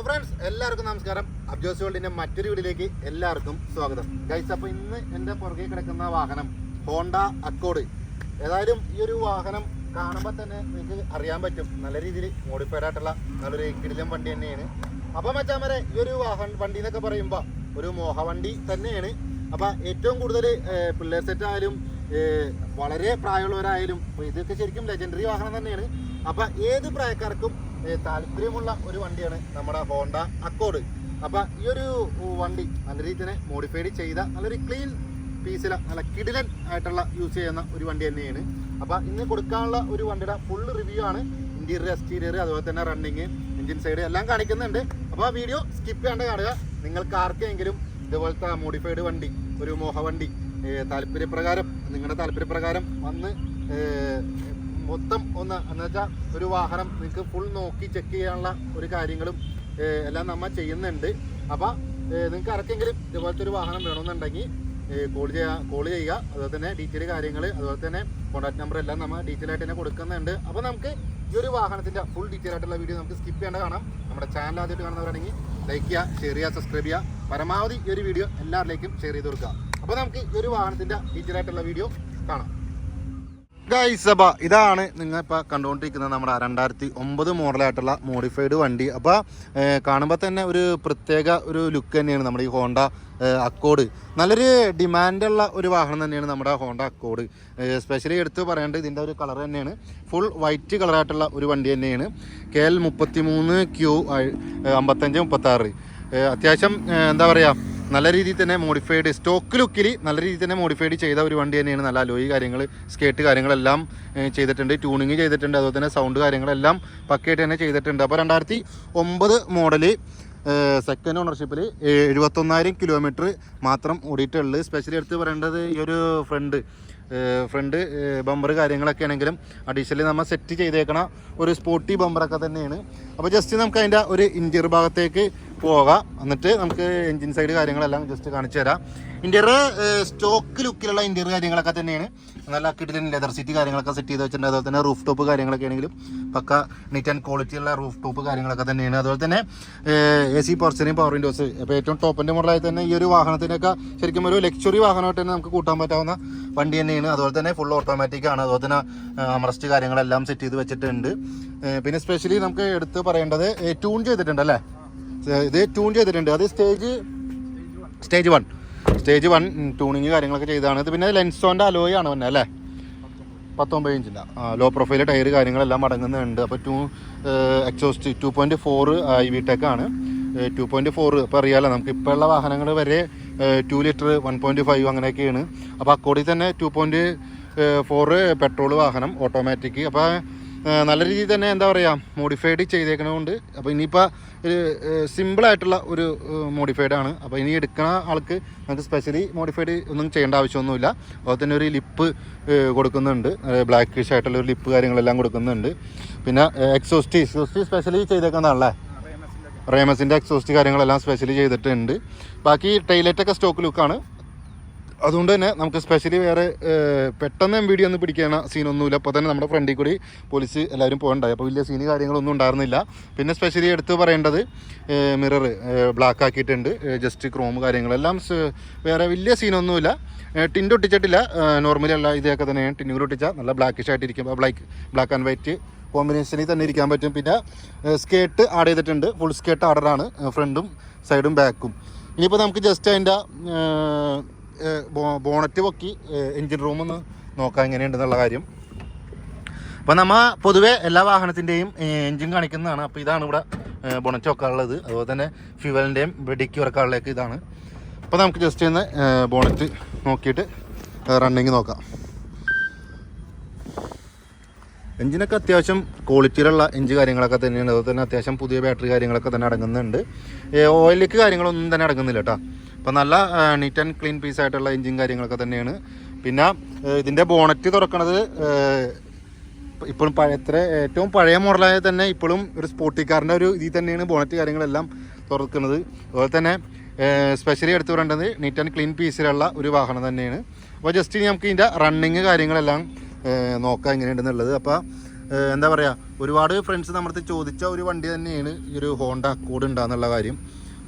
എല്ലാവർക്കും നമസ്കാരം. അബ്ജോസ് വേൾഡിന്റെ മറ്റൊരു വീഡിയോയിലേക്ക് എല്ലാവർക്കും സ്വാഗതം. ഗൈസ് അപ്പോൾ ഇന്ന് എന്റെ പുറകെ കിടക്കുന്ന വാഹനം ഹോണ്ട അക്കോഡ്. ഏതായാലും ഈ ഒരു വാഹനം കാണുമ്പോൾ തന്നെ നിങ്ങൾക്ക് അറിയാൻ പറ്റും. നല്ല രീതിയിൽ മോഡിഫൈഡ് ആയിട്ടുള്ള നല്ലൊരു കിടിലം വണ്ടി തന്നെയാണ്. അപ്പോൾ മച്ചാമരെ ഈ ഒരു വാഹന വണ്ടി എന്നൊക്കെ പറയുമ്പോൾ ഒരു മോഹവണ്ടി തന്നെയാണ്. അപ്പോൾ ഏറ്റവും കൂടുതൽ പിള്ളേർ സെറ്റ് ആയാലും വളരെ പ്രായമുള്ളവരായാലും ഇതൊക്കെ ശരിക്കും ലെജൻഡറി വാഹനം തന്നെയാണ്. അപ്പോൾ ഏത് പ്രായക്കാർക്കും താല്പര്യമുള്ള ഒരു വണ്ടിയാണ് നമ്മുടെ ഹോണ്ട അക്കോഡ്. അപ്പോൾ ഈ ഒരു വണ്ടി നല്ല രീതിയിൽ തന്നെ മോഡിഫൈഡ് ചെയ്ത നല്ലൊരു ക്ലീൻ പീസില നല്ല കിടിലൻ ആയിട്ടുള്ള യൂസ് ചെയ്യുന്ന ഒരു വണ്ടി തന്നെയാണ്. അപ്പോൾ ഇന്ന് കൊടുക്കാനുള്ള ഒരു വണ്ടിയുടെ ഫുൾ റിവ്യൂ ആണ് ഇന്റീരിയർ എക്സ്റ്റീരിയർ അതുപോലെ തന്നെ റണ്ണിങ് എഞ്ചിൻ സൈഡ് എല്ലാം കാണിക്കുന്നുണ്ട്. അപ്പോൾ ആ വീഡിയോ സ്കിപ്പ് ചെയ്യാണ്ട് കാണുക. നിങ്ങൾക്ക് ആർക്കെങ്കിലും ഇതുപോലത്തെ മോഡിഫൈഡ് വണ്ടി ഒരു മോഹവണ്ടി വണ്ടി താല്പര്യപ്രകാരം നിങ്ങളുടെ താല്പര്യപ്രകാരം വന്ന് മൊത്തം ഒന്ന് എന്ന് വെച്ചാൽ ഒരു വാഹനം നിങ്ങൾക്ക് ഫുൾ നോക്കി ചെക്ക് ചെയ്യാനുള്ള ഒരു കാര്യങ്ങളും എല്ലാം നമ്മൾ ചെയ്യുന്നുണ്ട്. അപ്പോൾ നിങ്ങൾക്ക് ആർക്കെങ്കിലും ഇതുപോലത്തെ ഒരു വാഹനം വേണമെന്നുണ്ടെങ്കിൽ കോൾ ചെയ്യുക കോൾ ചെയ്യുക. അതുപോലെ തന്നെ ഡീറ്റെയിൽ കാര്യങ്ങൾ അതുപോലെ തന്നെ കോൺടാക്ട് നമ്പർ എല്ലാം നമ്മൾ ഡീറ്റെയിൽ ആയിട്ട് തന്നെ കൊടുക്കുന്നുണ്ട്. അപ്പോൾ നമുക്ക് ഈ ഒരു വാഹനത്തിന്റെ ഫുൾ ഡീറ്റെയിൽ ആയിട്ടുള്ള വീഡിയോ നമുക്ക് സ്കിപ്പ് ചെയ്യേണ്ട കാണാം. നമ്മുടെ ചാനൽ ആദ്യമായിട്ട് കാണുന്നവരാണെങ്കിൽ ലൈക്ക് ചെയ്യുക ഷെയർ ചെയ്യുക സബ്സ്ക്രൈബ് ചെയ്യുക പരമാവധി ഈ ഒരു വീഡിയോ എല്ലാവരിലേക്കും ഷെയർ ചെയ്ത് കൊടുക്കുക. അപ്പോൾ നമുക്ക് ഈ ഒരു വാഹനത്തിന്റെ ഡീറ്റെയിൽ ആയിട്ടുള്ള വീഡിയോ കാണാം. ഗൈസ് അപ്പ ഇതാണ് നിങ്ങൾ ഇപ്പോൾ കണ്ടുകൊണ്ടിരിക്കുന്നത് നമ്മുടെ രണ്ടായിരത്തി ഒമ്പത് മോഡലായിട്ടുള്ള മോഡിഫൈഡ് വണ്ടി. അപ്പോൾ കാണുമ്പോൾ തന്നെ ഒരു പ്രത്യേക ഒരു ലുക്ക് തന്നെയാണ് നമ്മുടെ ഈ ഹോണ്ട അക്കോഡ് നല്ലൊരു ഡിമാൻഡുള്ള ഒരു വാഹനം തന്നെയാണ് നമ്മുടെ ഹോണ്ട അക്കോഡ് സ്പെഷ്യലി എടുത്ത് പറയേണ്ടത് ഇതിന്റെ ഒരു കളർ തന്നെയാണ്. ഫുൾ വൈറ്റ് കളറായിട്ടുള്ള ഒരു വണ്ടി തന്നെയാണ്. കെ എൽ മുപ്പത്തി മൂന്ന് ക്യൂ അമ്പത്തഞ്ച് മുപ്പത്താറ് അത്യാവശ്യം എന്താ പറയുക നല്ല രീതിയിൽ തന്നെ മോഡിഫൈഡ് സ്റ്റോക്ക് ലുക്കിൽ നല്ല രീതിയിൽ തന്നെ മോഡിഫൈഡ് ചെയ്ത ഒരു വണ്ടി തന്നെയാണ്. നല്ല അലോയി കാര്യങ്ങൾ സ്കേറ്റ് കാര്യങ്ങളെല്ലാം ചെയ്തിട്ടുണ്ട്. ട്യൂണിങ് ചെയ്തിട്ടുണ്ട്. അതുപോലെ തന്നെ സൗണ്ട് കാര്യങ്ങളെല്ലാം പക്കയായിട്ട് തന്നെ ചെയ്തിട്ടുണ്ട്. അപ്പോൾ രണ്ടായിരത്തി ഒമ്പത് മോഡൽ സെക്കൻഡ് ഓണർഷിപ്പിൽ എഴുപത്തൊന്നായിരം കിലോമീറ്റർ മാത്രം ഓടിയിട്ടുള്ളൂ സ്പെഷ്യലി എടുത്ത് പറയേണ്ടത് ഈ ഒരു ഫ്രണ്ട് ഫ്രണ്ട് ബമ്പർ കാര്യങ്ങളൊക്കെ ആണെങ്കിലും അഡീഷണലി നമ്മൾ സെറ്റ് ചെയ്തേക്കണ ഒരു സ്പോർട്ടി ബമ്പറൊക്കെ തന്നെയാണ്. അപ്പോൾ ജസ്റ്റ് നമുക്ക് അതിന്റെ ഒരു ഇന്റീരിയർ ഭാഗത്തേക്ക് പോകാം. എന്നിട്ട് നമുക്ക് എൻജിൻ സൈഡ് കാര്യങ്ങളെല്ലാം ജസ്റ്റ് കാണിച്ചു തരാം. ഇന്റീരിയർ സ്റ്റോക്ക് ലുക്കിലുള്ള ഇന്റീരിയർ കാര്യങ്ങളൊക്കെ തന്നെയാണ്. നല്ല കിടിലൻ ലെതർ സീറ്റ് കാര്യങ്ങളൊക്കെ സെറ്റ് ചെയ്ത് വെച്ചിട്ടുണ്ട്. അതുപോലെ തന്നെ റൂഫ് ടോപ്പ് കാര്യങ്ങളൊക്കെ ആണെങ്കിലും പക്ക നീറ്റ് ആൻഡ് ക്വാളിറ്റി ഉള്ള റൂഫ് ടോപ്പ് കാര്യങ്ങളൊക്കെ തന്നെയാണ്. അതുപോലെ തന്നെ എ സി പോർച്ചറിയും പവർ വിൻഡോസ് അപ്പോൾ ഏറ്റവും ടോപ്പിന്റെ മോഡലായി തന്നെ ഈ ഒരു വാഹനത്തിനൊക്കെ ശരിക്കും ഒരു ലക്ഷറി വാഹനമായിട്ട് തന്നെ നമുക്ക് കൂട്ടാൻ പറ്റാവുന്ന വണ്ടി തന്നെയാണ്. അതുപോലെ തന്നെ ഫുൾ ഓട്ടോമാറ്റിക് ആണ്. അതുപോലെ തന്നെ അമറസ്റ്റ് കാര്യങ്ങളെല്ലാം സെറ്റ് ചെയ്ത് വെച്ചിട്ടുണ്ട്. പിന്നെ സ്പെഷ്യലി നമുക്ക് എടുത്ത് പറയേണ്ടത് ട്യൂൺ ചെയ്തിട്ടുണ്ട് അല്ലേ? ഇത് ട്യൂൺ ചെയ്തിട്ടുണ്ട്. അത് stage stage one stage one tuning കാര്യങ്ങളൊക്കെ ചെയ്താണ് ഇത് പിന്നെ ലെൻസോന്റെ അലോയ് ആണ് പിന്നെ അല്ലേ? പത്തൊമ്പത് ഇഞ്ചിന്റെ ലോ പ്രൊഫൈൽ ടയർ കാര്യങ്ങളെല്ലാം അടങ്ങുന്നുണ്ട്. അപ്പോൾ two exhaust two point four I V tech ആണ്. ടു പോയിന്റ് ഫോർ ഇപ്പോൾ അറിയാമല്ലോ നമുക്ക് ഇപ്പോൾ ഉള്ള വാഹനങ്ങൾ വരെ two litre one point five അങ്ങനെയൊക്കെയാണ്. അപ്പോൾ അക്കോഡിൽ തന്നെ ടു പോയിന്റ് ഫോർ പെട്രോൾ വാഹനം ഓട്ടോമാറ്റിക് അപ്പോൾ നല്ല രീതിയിൽ തന്നെ എന്താ പറയുക മോഡിഫൈഡ് ചെയ്തേക്കണതുകൊണ്ട് അപ്പോൾ ഇനിയിപ്പോൾ ഒരു സിമ്പിളായിട്ടുള്ള ഒരു മോഡിഫൈഡ് ആണ്. അപ്പോൾ ഇനി എടുക്കുന്ന ആൾക്ക് നമുക്ക് സ്പെഷ്യലി മോഡിഫൈഡ് ഒന്നും ചെയ്യേണ്ട ആവശ്യമൊന്നുമില്ല. അതുപോലെ തന്നെ ഒരു ലിപ്പ് കൊടുക്കുന്നുണ്ട്. ബ്ലാക്കിഷ് ആയിട്ടുള്ള ഒരു ലിപ്പ് കാര്യങ്ങളെല്ലാം കൊടുക്കുന്നുണ്ട്. പിന്നെ എക്സോസ്റ്റ് എക്സോസ്റ്റ് സ്പെഷ്യലി ചെയ്തേക്കുന്നതാണല്ലേ? റേമസിന്റെ എക്സോസ്റ്റ് കാര്യങ്ങളെല്ലാം സ്പെഷ്യലി ചെയ്തിട്ടുണ്ട്. ബാക്കി ടൈലറ്റൊക്കെ സ്റ്റോക്ക് ലുക്കാണ് അതുകൊണ്ട് തന്നെ നമുക്ക് സ്പെഷ്യലി വേറെ പെട്ടെന്ന് എം വീഡിയോ ഒന്നും പിടിക്കുന്ന സീനൊന്നുമില്ല അപ്പോൾ തന്നെ നമ്മുടെ ഫ്രണ്ടിൽ കൂടി പോലീസ് എല്ലാവരും പോകണ്ടായി. അപ്പോൾ വലിയ സീന് കാര്യങ്ങളൊന്നും ഉണ്ടായിരുന്നില്ല. പിന്നെ സ്പെഷ്യലി എടുത്ത് പറയേണ്ടത് മിറർ ബ്ലാക്ക് ആക്കിയിട്ടുണ്ട്. ജസ്റ്റ് ക്രോം കാര്യങ്ങളെല്ലാം വേറെ വലിയ സീനൊന്നുമില്ല ടിന്റ് ഒട്ടിച്ചിട്ടില്ല. നോർമലി അല്ല ഇതൊക്കെ തന്നെ കൂടി ഒട്ടിച്ചാൽ നല്ല ബ്ലാക്കിഷ് ആയിട്ടിരിക്കും. ബ്ലാക്ക് ബ്ലാക്ക് ആൻഡ് വൈറ്റ് കോമ്പിനേഷനിൽ തന്നെ ഇരിക്കാൻ പറ്റും. പിന്നെ സ്കേർട്ട് ആഡ് ചെയ്തിട്ടുണ്ട്. ഫുൾ സ്കേർട്ട് ആർഡറാണ് ഫ്രണ്ടും സൈഡും ബാക്കും ഇനിയിപ്പോൾ നമുക്ക് ജസ്റ്റ് അതിന്റെ ബോണറ്റ് പൊക്കി എൻജിൻ റൂം ഒന്ന് നോക്കാം എങ്ങനെയുണ്ടെന്നുള്ള കാര്യം. അപ്പോൾ നമ്മൾ പൊതുവേ എല്ലാ വാഹനത്തിന്റെയും എൻജിൻ കാണിക്കുന്നതാണ്. അപ്പോൾ ഇതാണ് ഇവിടെ ബോണറ്റ് വെക്കാനുള്ളത് അതുപോലെ തന്നെ ഫ്യൂവലിന്റെയും ഡിക്കി വെക്കാനുള്ളതൊക്കെ ഇതാണ്. അപ്പോൾ നമുക്ക് ജസ്റ്റ് ഒന്ന് ബോണറ്റ് നോക്കിയിട്ട് റണ്ണിങ് നോക്കാം. എഞ്ചിനൊക്കെ അത്യാവശ്യം ക്വാളിറ്റിയിലുള്ള എഞ്ചിൻ കാര്യങ്ങളൊക്കെ തന്നെയാണ്. അതുപോലെ തന്നെ അത്യാവശ്യം പുതിയ ബാറ്ററി കാര്യങ്ങളൊക്കെ തന്നെ അടങ്ങുന്നുണ്ട്. ഓയിലേക്ക് കാര്യങ്ങളൊന്നും തന്നെ അടങ്ങുന്നില്ല കേട്ടോ. അപ്പോൾ നല്ല നീറ്റ് ആൻഡ് ക്ലീൻ പീസ് ആയിട്ടുള്ള എഞ്ചിൻ കാര്യങ്ങളൊക്കെ തന്നെയാണ്. പിന്നെ ഇതിന്റെ ബോണറ്റ് തുറക്കണത് ഇപ്പോഴും പഴയത്ര ഏറ്റവും പഴയ മോഡലായ തന്നെ ഇപ്പോഴും ഒരു സ്പോർട്ടി കാറിന്റെ ഒരു ഇതിൽ തന്നെയാണ് ബോണറ്റ് കാര്യങ്ങളെല്ലാം തുറക്കുന്നത്. അതുപോലെ തന്നെ സ്പെഷ്യലി എടുത്തു പറയേണ്ടത് നീറ്റ് ആൻഡ് ക്ലീൻ പീസിലുള്ള ഒരു വാഹനം തന്നെയാണ്. അപ്പോൾ ജസ്റ്റ് ഇനി നമുക്ക് ഇതിന്റെ റണ്ണിങ് കാര്യങ്ങളെല്ലാം നോക്കാം എങ്ങനെയുണ്ടെന്നുള്ളത്. അപ്പോൾ എന്താ പറയുക ഒരുപാട് ഫ്രണ്ട്സ് നമ്മുടെ ചോദിച്ച ഒരു വണ്ടി തന്നെയാണ് ഈ ഒരു ഹോണ്ട അക്കോഡ് ഉണ്ടാകുന്നുള്ള കാര്യം.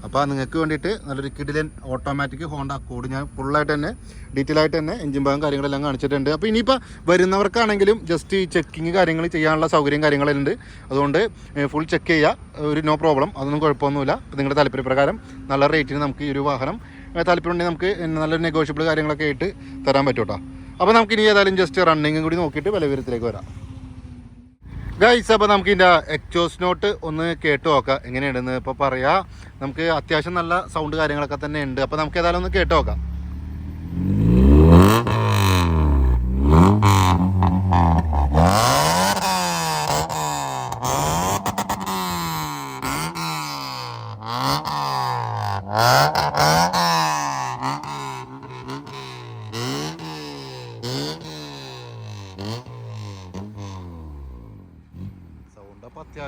അപ്പോൾ നിങ്ങൾക്ക് വേണ്ടിയിട്ട് നല്ലൊരു കിഡിലൻ ഓട്ടോമാറ്റിക് ഹോണ്ട അക്കോഡ് ഞാൻ ഫുള്ളായിട്ട് തന്നെ ഡീറ്റെയിൽ ആയിട്ട് തന്നെ എഞ്ചിൻ ഭാഗം കാര്യങ്ങളെല്ലാം കാണിച്ചിട്ടുണ്ട്. അപ്പോൾ ഇനിയിപ്പോൾ വരുന്നവർക്കാണെങ്കിലും ജസ്റ്റ് ഈ ചെക്കിങ് കാര്യങ്ങൾ ചെയ്യാനുള്ള സൗകര്യം കാര്യങ്ങളെല്ലാം ഉണ്ട്. അതുകൊണ്ട് ഫുൾ ചെക്ക് ചെയ്യുക ഒരു നോ പ്രോബ്ലം അതൊന്നും കുഴപ്പമൊന്നുമില്ല. അപ്പോൾ നിങ്ങളുടെ താല്പര്യപ്രകാരം നല്ല റേറ്റിന് നമുക്ക് ഈ ഒരു വാഹനം താല്പര്യമുണ്ടെങ്കിൽ നമുക്ക് നല്ലൊരു നെഗോഷ്യബിൾ കാര്യങ്ങളൊക്കെ ആയിട്ട് തരാൻ പറ്റും കേട്ടോ. അപ്പോൾ നമുക്ക് ഇനി ഏതായാലും ജസ്റ്റ് റണ്ണിങ്ങും കൂടി നോക്കിയിട്ട് വിലവിവരത്തിലേക്ക് വരാം. ഗൈസ് അപ്പോൾ നമുക്ക് ഇതിന്റെ എക്സോസ് നോട്ട് ഒന്ന് കേട്ട് നോക്കാം. എങ്ങനെയുണ്ടെന്ന് ഇപ്പോൾ പറയാം. നമുക്ക് അത്യാവശ്യം നല്ല സൗണ്ട് കാര്യങ്ങളൊക്കെ തന്നെ ഉണ്ട്. അപ്പോൾ നമുക്ക് ഏതായാലും ഒന്ന് കേട്ട് നോക്കാം.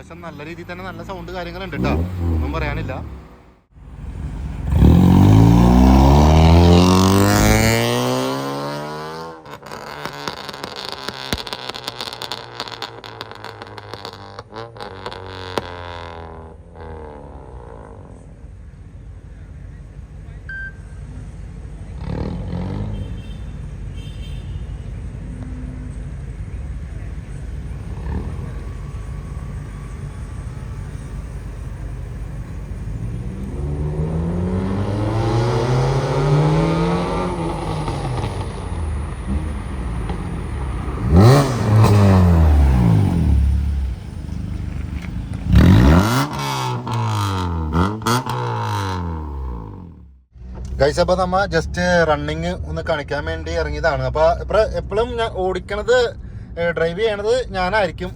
അത്യാവശ്യം നല്ല രീതിയിൽ തന്നെ നല്ല സൗണ്ട് കാര്യങ്ങളുണ്ട് കേട്ടോ ഒന്നും പറയാനില്ല. ഗൈസ് അപ്പോൾ നമ്മ ജസ്റ്റ് റണ്ണിങ് ഒന്ന് കാണിക്കാൻ വേണ്ടി ഇറങ്ങിയതാണ്. ഇപ്പോൾ എപ്പോഴും ഞാൻ ഓടിക്കണത് ഡ്രൈവ് ചെയ്യണത് ഞാനായിരിക്കും.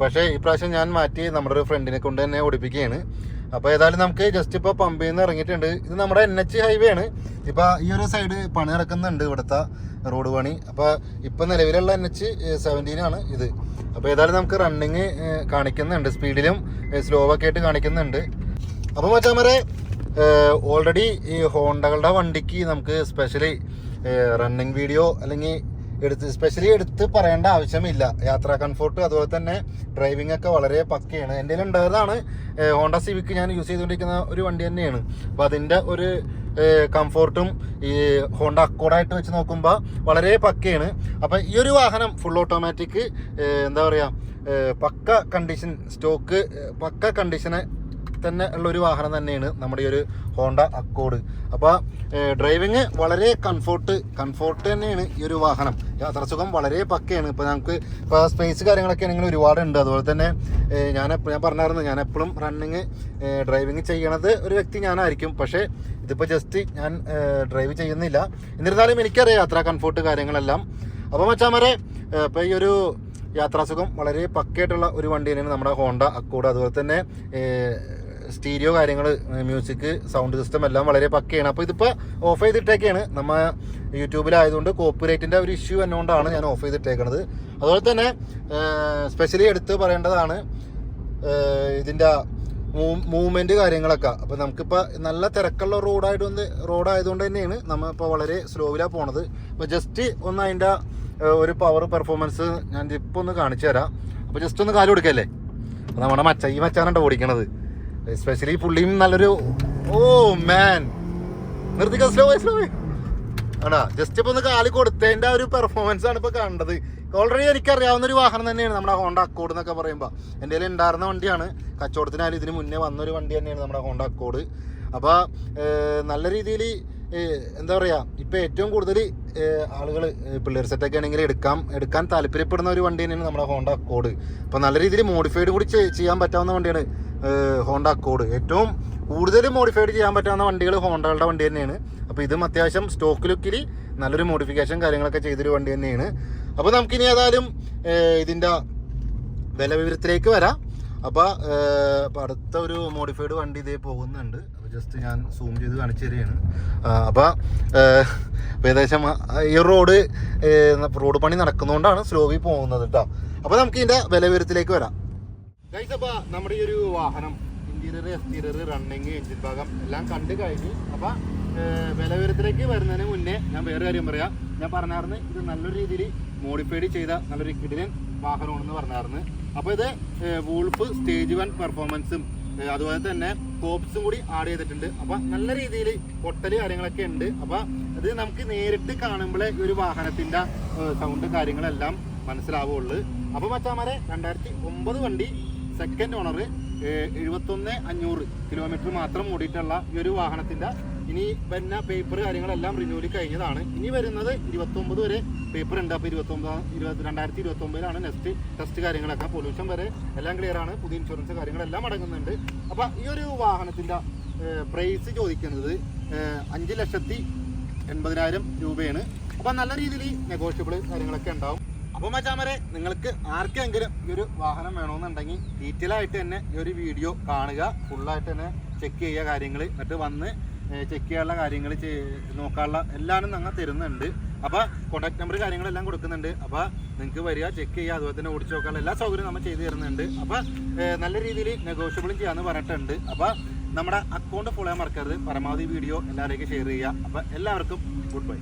പക്ഷേ ഇപ്രാവശ്യം ഞാൻ മാറ്റി നമ്മുടെ ഒരു ഫ്രണ്ടിനെ കൊണ്ട് തന്നെ ഓടിപ്പിക്കുകയാണ്. അപ്പോൾ ഏതായാലും നമുക്ക് ജസ്റ്റ് ഇപ്പോൾ പമ്പിൽ നിന്ന് ഇറങ്ങിയിട്ടുണ്ട്. ഇത് നമ്മുടെ എൻ എച്ച് ഹൈവേ ആണ്. ഇപ്പോൾ ഈ ഒരു സൈഡ് പണി നടക്കുന്നുണ്ട് ഇവിടുത്തെ റോഡ് പണി. അപ്പോൾ ഇപ്പോൾ നിലവിലുള്ള എൻ എച്ച് സെവന്റീൻ ആണ് ഇത്. അപ്പോൾ ഏതായാലും നമുക്ക് റണ്ണിങ് കാണിക്കുന്നുണ്ട്. സ്പീഡിലും സ്ലോ ഒക്കെ ആയിട്ട് കാണിക്കുന്നുണ്ട്. അപ്പോൾ മച്ചാമരെ ഓൾറെഡി ഈ ഹോണ്ടകളുടെ വണ്ടിക്ക് നമുക്ക് സ്പെഷ്യലി റണ്ണിങ് വീഡിയോ അല്ലെങ്കിൽ എടുത്ത് സ്പെഷ്യലി എടുത്ത് പറയേണ്ട ആവശ്യമില്ല. യാത്രാ കംഫോർട്ട് അതുപോലെ തന്നെ ഡ്രൈവിംഗ് ഒക്കെ വളരെ പക്കയാണ്. എന്റെ ഉണ്ടായതാണ് ഹോണ്ട സിവിക്ക് ഞാൻ യൂസ് ചെയ്തുകൊണ്ടിരിക്കുന്ന ഒരു വണ്ടി തന്നെയാണ്. അപ്പോൾ അതിന്റെ ഒരു കംഫോർട്ടും ഈ ഹോണ്ട അക്കോഡായിട്ട് വെച്ച് നോക്കുമ്പോൾ വളരെ പക്കയാണ്. അപ്പം ഈ ഒരു വാഹനം ഫുൾ ഓട്ടോമാറ്റിക് എന്താ പറയുക പക്ക കണ്ടീഷൻ സ്റ്റോക്ക് പക്ക കണ്ടീഷന് തന്നെ ഉള്ള ഒരു വാഹനം തന്നെയാണ് നമ്മുടെ ഈ ഒരു ഹോണ്ട അക്കോഡ്. അപ്പോൾ ഡ്രൈവിങ് വളരെ കംഫോർട്ട് കംഫോർട്ട് തന്നെയാണ് ഈ ഒരു വാഹനം. യാത്രാസുഖം വളരെ പക്കയാണ്. ഇപ്പോൾ നമുക്ക് ഇപ്പോൾ സ്പേസ് കാര്യങ്ങളൊക്കെ ആണെങ്കിൽ ഒരുപാടുണ്ട്. അതുപോലെ തന്നെ ഞാൻ ഞാൻ പറഞ്ഞായിരുന്നു ഞാൻ എപ്പോഴും റണ്ണിങ് ഡ്രൈവിങ് ചെയ്യണത് ഒരു വ്യക്തി ഞാനായിരിക്കും. പക്ഷേ ഇതിപ്പോൾ ജസ്റ്റ് ഞാൻ ഡ്രൈവ് ചെയ്യുന്നില്ല. എന്നിരുന്നാലും എനിക്കറിയാം യാത്രാ കംഫോർട്ട് കാര്യങ്ങളെല്ലാം. അപ്പോൾ മച്ചാമരെ ഇപ്പോൾ ഈ ഒരു യാത്രാസുഖം വളരെ പക്കയായിട്ടുള്ള ഒരു വണ്ടി തന്നെയാണ് നമ്മുടെ ഹോണ്ട അക്കോഡ്. അതുപോലെ തന്നെ സ്റ്റീരിയോ കാര്യങ്ങൾ മ്യൂസിക് സൗണ്ട് സിസ്റ്റം എല്ലാം വളരെ പക്കയാണ്. അപ്പോൾ ഇതിപ്പോൾ ഓഫ് ചെയ്തിട്ടേക്കാണ്. നമ്മൾ യൂട്യൂബിലായതുകൊണ്ട് കോപ്പിറേറ്റിന്റെ ഒരു ഇഷ്യൂ എന്നുകൊണ്ടാണ് ഞാൻ ഓഫ് ചെയ്തിട്ടേക്കണത്. അതുപോലെ തന്നെ സ്പെഷ്യലി എടുത്ത് പറയേണ്ടതാണ് ഇതിന്റെ മൂവ്മെന്റ് കാര്യങ്ങളൊക്കെ. അപ്പോൾ നമുക്കിപ്പോൾ നല്ല തിരക്കുള്ള റോഡായതുകൊണ്ട് റോഡായതുകൊണ്ട് തന്നെയാണ് നമ്മൾ ഇപ്പോൾ വളരെ സ്ലോവിലാണ് പോണത്. അപ്പോൾ ജസ്റ്റ് ഒന്ന് അതിന്റെ ഒരു പവർ പെർഫോമൻസ് ഞാൻ ഇപ്പോൾ ഒന്ന് കാണിച്ചു തരാം. അപ്പോൾ ജസ്റ്റ് ഒന്ന് കാലം കൊടുക്കല്ലേ നമ്മുടെ മച്ച ഈ മച്ചാനുണ്ടോ ഓടിക്കണത്. എസ്പെഷ്യലി പുള്ളിയും നല്ലൊരു ഓ മാൻ നിർത്തിക്ക സ്ലോ സ്ലോ ആടാ ജസ്റ്റ് ഇപ്പൊ ഒന്ന് കാൽ കൊടുത്തതിന്റെ ഒരു പെർഫോമൻസ് ആണ് ഇപ്പൊ കണ്ടത്. ഓൾറെഡി എനിക്ക് അറിയാവുന്ന ഒരു വാഹനം തന്നെയാണ് നമ്മുടെ ഹോണ്ട അക്കോഡ് എന്നൊക്കെ പറയുമ്പോൾ എന്റെ കയ്യിൽ ഉണ്ടായിരുന്ന വണ്ടിയാണ്. കച്ചവടത്തിനായാലും ഇതിന് മുന്നേ വന്നൊരു വണ്ടി തന്നെയാണ് നമ്മുടെ ഹോണ്ട അക്കോഡ് അപ്പോൾ നല്ല രീതിയിൽ എന്താ പറയുക ഇപ്പോൾ ഏറ്റവും കൂടുതൽ ആളുകൾ പിള്ളേർ സെറ്റൊക്കെ ആണെങ്കിൽ എടുക്കാം. എടുക്കാൻ താല്പര്യപ്പെടുന്ന ഒരു വണ്ടി തന്നെയാണ് നമ്മുടെ ഹോണ്ട അക്കോഡ് അപ്പോൾ നല്ല രീതിയിൽ മോഡിഫൈഡ് കൂടി ചെയ്യാൻ പറ്റാവുന്ന വണ്ടിയാണ്. ഹോണ്ട അക്കോഡ് ഏറ്റവും കൂടുതൽ മോഡിഫൈഡ് ചെയ്യാൻ പറ്റാവുന്ന വണ്ടികൾ ഹോണ്ടകളുടെ വണ്ടി തന്നെയാണ്. അപ്പോൾ ഇതും അത്യാവശ്യം സ്റ്റോക്ക് ലുക്കിൽ നല്ലൊരു മോഡിഫിക്കേഷൻ കാര്യങ്ങളൊക്കെ ചെയ്തൊരു വണ്ടി തന്നെയാണ്. അപ്പോൾ നമുക്കിനി ഏതായാലും ഇതിന്റെ വില വിവരത്തിലേക്ക് വരാം. അപ്പോൾ അപ്പോൾ അടുത്ത ഒരു മോഡിഫൈഡ് വണ്ടി ഇതേ പോകുന്നുണ്ട്. അപ്പോൾ ജസ്റ്റ് ഞാൻ സൂം ചെയ്ത് കാണിച്ചു തരികയാണ്. അപ്പോൾ ഏകദേശം ഈ റോഡ് റോഡ് പണി നടക്കുന്നതുകൊണ്ടാണ് സ്ലോവിൽ പോകുന്നത് കേട്ടോ അപ്പോൾ നമുക്ക് ഇതിന്റെ വില വിവരത്തിലേക്ക് വരാം. നമ്മുടെ ഈ ഒരു വാഹനം ഇന്റീരിയർ എക്സ്റ്റീരിയർ റണ്ണിങ് എഞ്ചിൻ ഭാഗം എല്ലാം കണ്ടു കഴിഞ്ഞു അപ്പോൾ വില വിവരത്തിലേക്ക് വരുന്നതിന് മുന്നേ ഞാൻ വേറെ കാര്യം പറയാം. ഞാൻ പറഞ്ഞായിരുന്നു ഇത് നല്ലൊരു രീതിയിൽ മോഡിഫൈഡ് ചെയ്ത നല്ലൊരു കിടിലൻ വാഹനമാണെന്ന് പറഞ്ഞായിരുന്നു. അപ്പോൾ ഇത് വൂൾഫ് സ്റ്റേജ് വൺ പെർഫോമൻസും അതുപോലെ തന്നെ കോപ്സും കൂടി ആഡ് ചെയ്തിട്ടുണ്ട്. അപ്പൊ നല്ല രീതിയിൽ പൊട്ടൽ കാര്യങ്ങളൊക്കെ ഉണ്ട്. അപ്പൊ ഇത് നമുക്ക് നേരിട്ട് കാണുമ്പോഴേ ഈ ഒരു വാഹനത്തിന്റെ സൗണ്ട് കാര്യങ്ങളെല്ലാം മനസ്സിലാവുള്ളൂ. അപ്പൊ മച്ചാമാരെ രണ്ടായിരത്തി ഒമ്പത് വണ്ടി സെക്കൻഡ് ഓണർ എഴുപത്തൊന്ന് അഞ്ഞൂറ് കിലോമീറ്റർ മാത്രം ഓടിയിട്ടുള്ള ഈ ഒരു വാഹനത്തിന്റെ ഇനി വരുന്ന പേപ്പർ കാര്യങ്ങളെല്ലാം റിന്യൂവൽ കഴിഞ്ഞതാണ്. ഇനി വരുന്നത് ഇരുപത്തൊമ്പത് വരെ പേപ്പർ ഉണ്ട്. അപ്പോൾ ഇരുപത്തൊമ്പത് ഇരുപത് രണ്ടായിരത്തി ഇരുപത്തൊമ്പതിലാണ് നെക്സ്റ്റ് ടെസ്റ്റ് കാര്യങ്ങളൊക്കെ. പൊല്യൂഷൻ വരെ എല്ലാം ക്ലിയർ ആണ്. പുതിയ ഇൻഷുറൻസ് കാര്യങ്ങളെല്ലാം അടങ്ങുന്നുണ്ട്. അപ്പോൾ ഈ ഒരു വാഹനത്തിന്റെ പ്രൈസ് ചോദിക്കുന്നത് അഞ്ച് ലക്ഷത്തി എൺപതിനായിരം രൂപയാണ്. അപ്പോൾ നല്ല രീതിയിൽ നെഗോഷ്യബിൾ കാര്യങ്ങളൊക്കെ ഉണ്ടാവും. അപ്പോൾ മച്ചാമരെ നിങ്ങൾക്ക് ആർക്കെങ്കിലും ഈ ഒരു വാഹനം വേണമെന്നുണ്ടെങ്കിൽ ഡീറ്റെയിൽ ആയിട്ട് തന്നെ ഈ ഒരു വീഡിയോ കാണുക. ഫുള്ളായിട്ട് തന്നെ ചെക്ക് ചെയ്യുക കാര്യങ്ങൾ. എന്നിട്ട് വന്ന് ചെക്ക് ചെയ്യാനുള്ള കാര്യങ്ങൾ നോക്കാനുള്ള എല്ലാവരും ഞങ്ങൾ തരുന്നുണ്ട്. അപ്പോൾ കോൺടാക്ട് നമ്പർ കാര്യങ്ങളെല്ലാം കൊടുക്കുന്നുണ്ട്. അപ്പോൾ നിങ്ങൾക്ക് വരിക ചെക്ക് ചെയ്യുക അതുപോലെ തന്നെ ഓടിച്ച് നോക്കാനുള്ള എല്ലാ സൗകര്യവും നമ്മൾ ചെയ്തു തരുന്നുണ്ട്. അപ്പോൾ നല്ല രീതിയിൽ നെഗോഷ്യബിളും ചെയ്യാമെന്ന് പറഞ്ഞിട്ടുണ്ട്. അപ്പോൾ നമ്മുടെ അക്കൗണ്ട് ഫോളോ ചെയ്യാൻ മറക്കരുത്. പരമാവധി വീഡിയോ എല്ലാവരേക്കും ഷെയർ ചെയ്യുക. അപ്പോൾ എല്ലാവർക്കും ഗുഡ് ബൈ